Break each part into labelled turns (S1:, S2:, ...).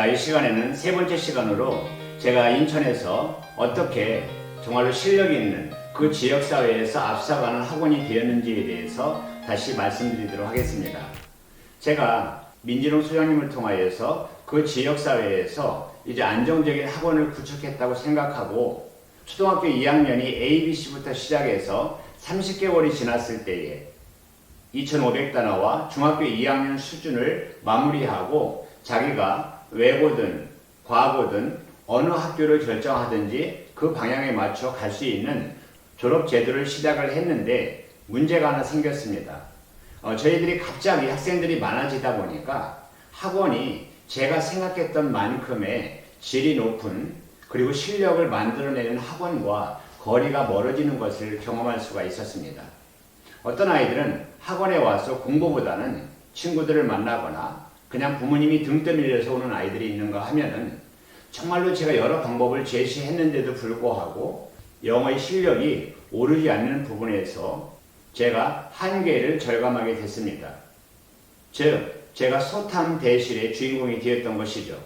S1: 자, 이 시간에는 세 번째 시간으로 제가 인천에서 어떻게 정말로 실력 있는 그 지역사회에서 앞서가는 학원이 되었는지에 대해서 다시 말씀드리도록 하겠습니다. 제가 민진홍 소장님을 통하여서 그 지역사회에서 이제 안정적인 학원을 구축했다고 생각하고 초등학교 2학년이 ABC부터 시작해서 30개월이 지났을 때에 2,500단어와 중학교 2학년 수준을 마무리하고 자기가 외고든 과고든 어느 학교를 결정하든지 그 방향에 맞춰 갈 수 있는 졸업 제도를 시작을 했는데 문제가 하나 생겼습니다. 어, 저희들이 갑자기 학생들이 많아지다 보니까 학원이 제가 생각했던 만큼의 질이 높은 그리고 실력을 만들어내는 학원과 거리가 멀어지는 것을 경험할 수가 있었습니다. 어떤 아이들은 학원에 와서 공부보다는 친구들을 만나거나 그냥 부모님이 등 떠밀려서 오는 아이들이 있는가 하면은 정말로 제가 여러 방법을 제시했는데도 불구하고 영어의 실력이 오르지 않는 부분에서 제가 한계를 절감하게 됐습니다. 즉, 제가 소탐 대실의 주인공이 되었던 것이죠.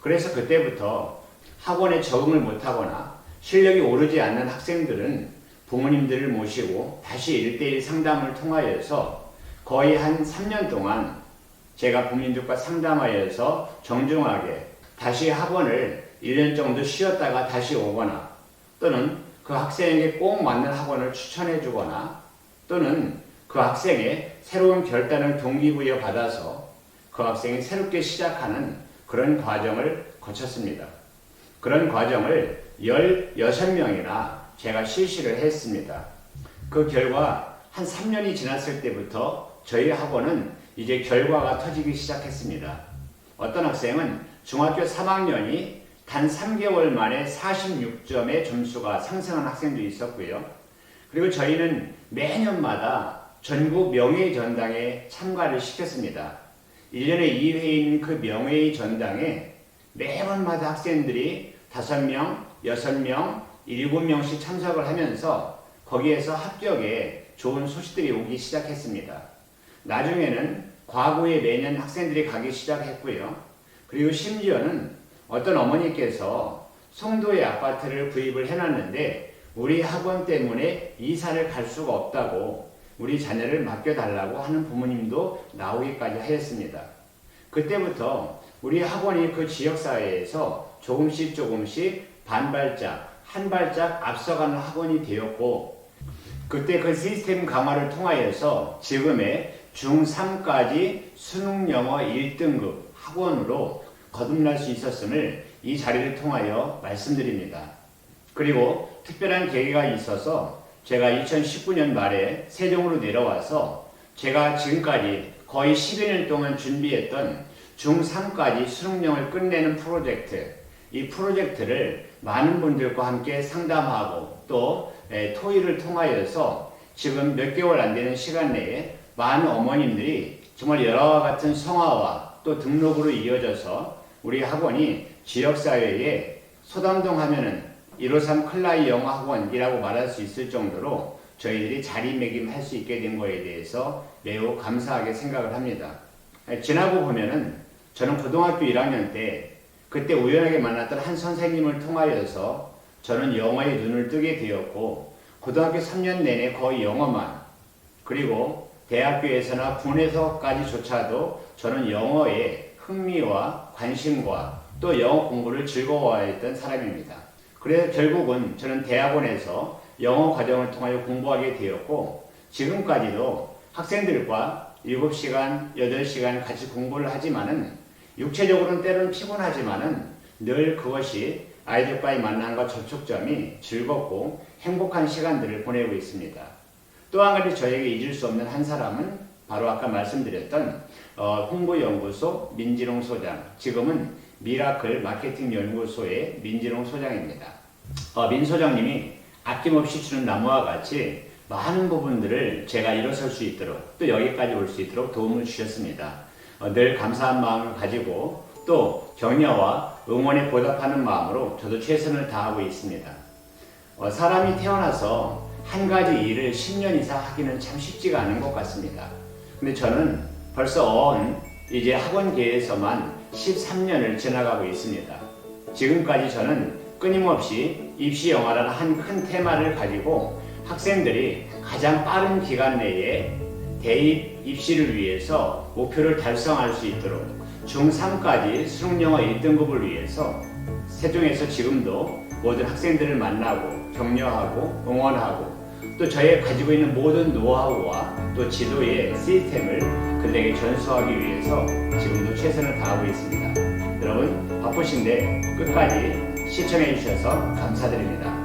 S1: 그래서 그때부터 학원에 적응을 못하거나 실력이 오르지 않는 학생들은 부모님들을 모시고 다시 1대1 상담을 통하여서 거의 한 3년 동안 제가 부모님들과 상담하여서 정중하게 다시 학원을 1년 정도 쉬었다가 다시 오거나 또는 그 학생에게 꼭 맞는 학원을 추천해 주거나 또는 그 학생의 새로운 결단을 동기부여 받아서 그 학생이 새롭게 시작하는 그런 과정을 거쳤습니다. 그런 과정을 16명이나 제가 실시를 했습니다. 그 결과 한 3년이 지났을 때부터 저희 학원은 이제 결과가 터지기 시작했습니다. 어떤 학생은 중학교 3학년이 단 3개월 만에 46점의 점수가 상승한 학생도 있었고요. 그리고 저희는 매년마다 전국 명예의 전당에 참가를 시켰습니다. 1년에 2회인 그 명예의 전당에 매번마다 학생들이 5명, 6명, 7명씩 참석을 하면서 거기에서 합격에 좋은 소식들이 오기 시작했습니다. 나중에는 과거에 매년 학생들이 가기 시작했고요. 그리고 심지어는 어떤 어머니께서 송도의 아파트를 구입을 해놨는데 우리 학원 때문에 이사를 갈 수가 없다고 우리 자녀를 맡겨달라고 하는 부모님도 나오기까지 하였습니다. 그때부터 우리 학원이 그 지역사회에서 조금씩 조금씩 반발짝, 한 발짝 앞서가는 학원이 되었고, 그때 그 시스템 강화를 통하여서 지금의 중3까지 수능 영어 1등급 학원으로 거듭날 수 있었음을 이 자리를 통하여 말씀드립니다. 그리고 특별한 계기가 있어서 제가 2019년 말에 세종으로 내려와서 제가 지금까지 거의 12년 동안 준비했던 중3까지 수능령을 끝내는 프로젝트, 이 프로젝트를 많은 분들과 함께 상담하고 또 에, 토의를 통하여서 지금 몇 개월 안 되는 시간 내에 많은 어머님들이 정말 여러 같은 성화와 또 등록으로 이어져서 우리 학원이 지역사회에 소담동 하면은 153 클라이 영어학원이라고 말할 수 있을 정도로 저희들이 자리매김할 수 있게 된 거에 대해서 매우 감사하게 생각을 합니다. 지나고 보면은 저는 고등학교 1학년 때 그때 우연하게 만났던 한 선생님을 통하여서 저는 영어에 눈을 뜨게 되었고 고등학교 3년 내내 거의 영어만 그리고 대학교에서나 군에서까지조차도 저는 영어에 흥미와 관심과 또 영어 공부를 즐거워했던 사람입니다. 그래서 결국은 저는 대학원에서 영어 과정을 통하여 공부하게 되었고 지금까지도 학생들과 7시간, 8시간 같이 공부를 하지만은 육체적으로는 때로는 피곤하지만은 늘 그것이 아이들과의 만남과 접촉점이 즐겁고 행복한 시간들을 보내고 있습니다. 또 한 가지 저에게 잊을 수 없는 한 사람은 바로 아까 말씀드렸던 어, 홍보연구소 민지롱 소장, 지금은 미라클 마케팅 연구소의 민지롱 소장입니다. 어, 민 소장님이 아낌없이 주는 나무와 같이 많은 부분들을 제가 일어설 수 있도록 또 여기까지 올 수 있도록 도움을 주셨습니다. 어, 늘 감사한 마음을 가지고 또 격려와 응원에 보답하는 마음으로 저도 최선을 다하고 있습니다. 어, 사람이 태어나서 한 가지 일을 10년 이상 하기는 참 쉽지가 않은 것 같습니다. 근데 저는 벌써 언 이제 학원계에서만 13년을 지나가고 있습니다. 지금까지 저는 끊임없이 입시 영화라는 한 큰 테마를 가지고 학생들이 가장 빠른 기간 내에 대입 입시를 위해서 목표를 달성할 수 있도록 중3까지 수능영어 1등급을 위해서 세종에서 지금도 모든 학생들을 만나고 격려하고 응원하고 또 저의 가지고 있는 모든 노하우와 또 지도의 시스템을 그들에게 전수하기 위해서 지금도 최선을 다하고 있습니다. 여러분 바쁘신데 끝까지 시청해 주셔서 감사드립니다.